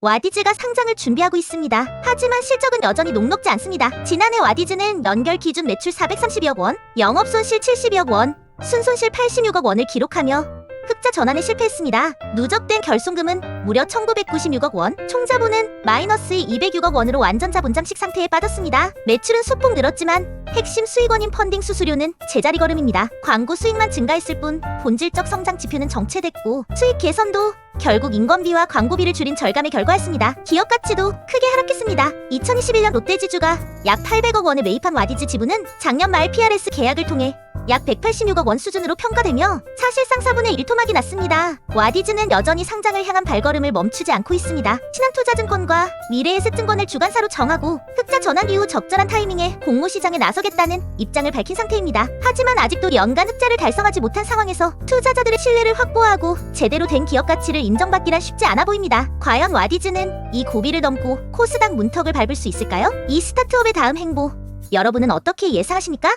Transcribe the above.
와디즈가 상장을 준비하고 있습니다. 하지만 실적은 여전히 녹록지 않습니다. 지난해 와디즈는 연결 기준 매출 430여 원, 영업 손실 70여 원, 순손실 86억 원을 기록하며 흑자 전환에 실패했습니다. 누적된 결손금은 무려 1996억 원, 총자본은 마이너스 206억 원으로 완전 자본장식 상태에 빠졌습니다. 매출은 소폭 늘었지만 핵심 수익원인 펀딩 수수료는 제자리 걸음입니다. 광고 수익만 증가했을 뿐 본질적 성장 지표는 정체됐고 수익 개선도 결국 인건비와 광고비를 줄인 절감의 결과였습니다. 기업 가치도 크게 하락했습니다. 2021년 롯데지주가 약 800억 원에 매입한 와디즈 지분은 작년 말 PRS 계약을 통해 약 186억 원 수준으로 평가되며 사실상 4분의 1 토막이 났습니다. 와디즈는 여전히 상장을 향한 발걸음을 멈추지 않고 있습니다. 신한투자증권과 미래에셋증권을 주관사로 정하고 흑자 전환 이후 적절한 타이밍에 공모시장에 나서겠다는 입장을 밝힌 상태입니다. 하지만 아직도 연간 흑자를 달성하지 못한 상황에서 투자자들의 신뢰를 확보하고 제대로 된 기업 가치를 인정받기란 쉽지 않아 보입니다. 과연 와디즈는 이 고비를 넘고 코스닥 문턱을 밟을 수 있을까요? 이 스타트업의 다음 행보 여러분은 어떻게 예상하십니까?